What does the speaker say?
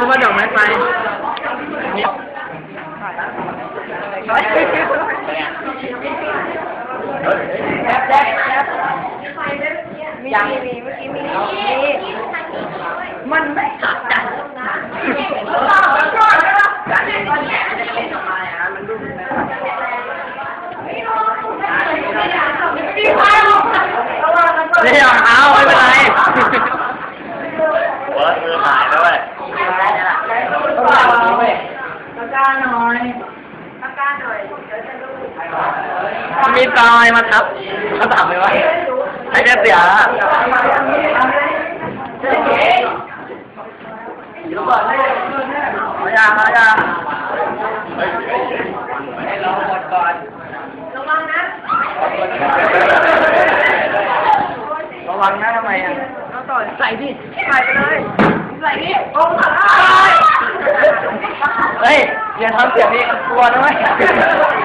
รู้ว่าดอกไม้ไฟนี่แป๊บแป๊บแป๊บมีมีมีเมื่อกี้มีมีมันไม่ขัดกันมีใครบอกไม่ยอมเอาไม่เป็นไร หัวมือหายแล้วเว้ย ตะ ก้าหน่อยตะกร้าหน่อยมีตอยมาทับเขาถามเลยว่าใครจะเสียเอายาเอายาให้รอหมดก่อนระวังนะระวังนะทำไมอะเอาต่อใส่ดิใส่ไปเลยใส่ดิโอ้ อย่าทำเสียงนี้กลัวนะเว้ย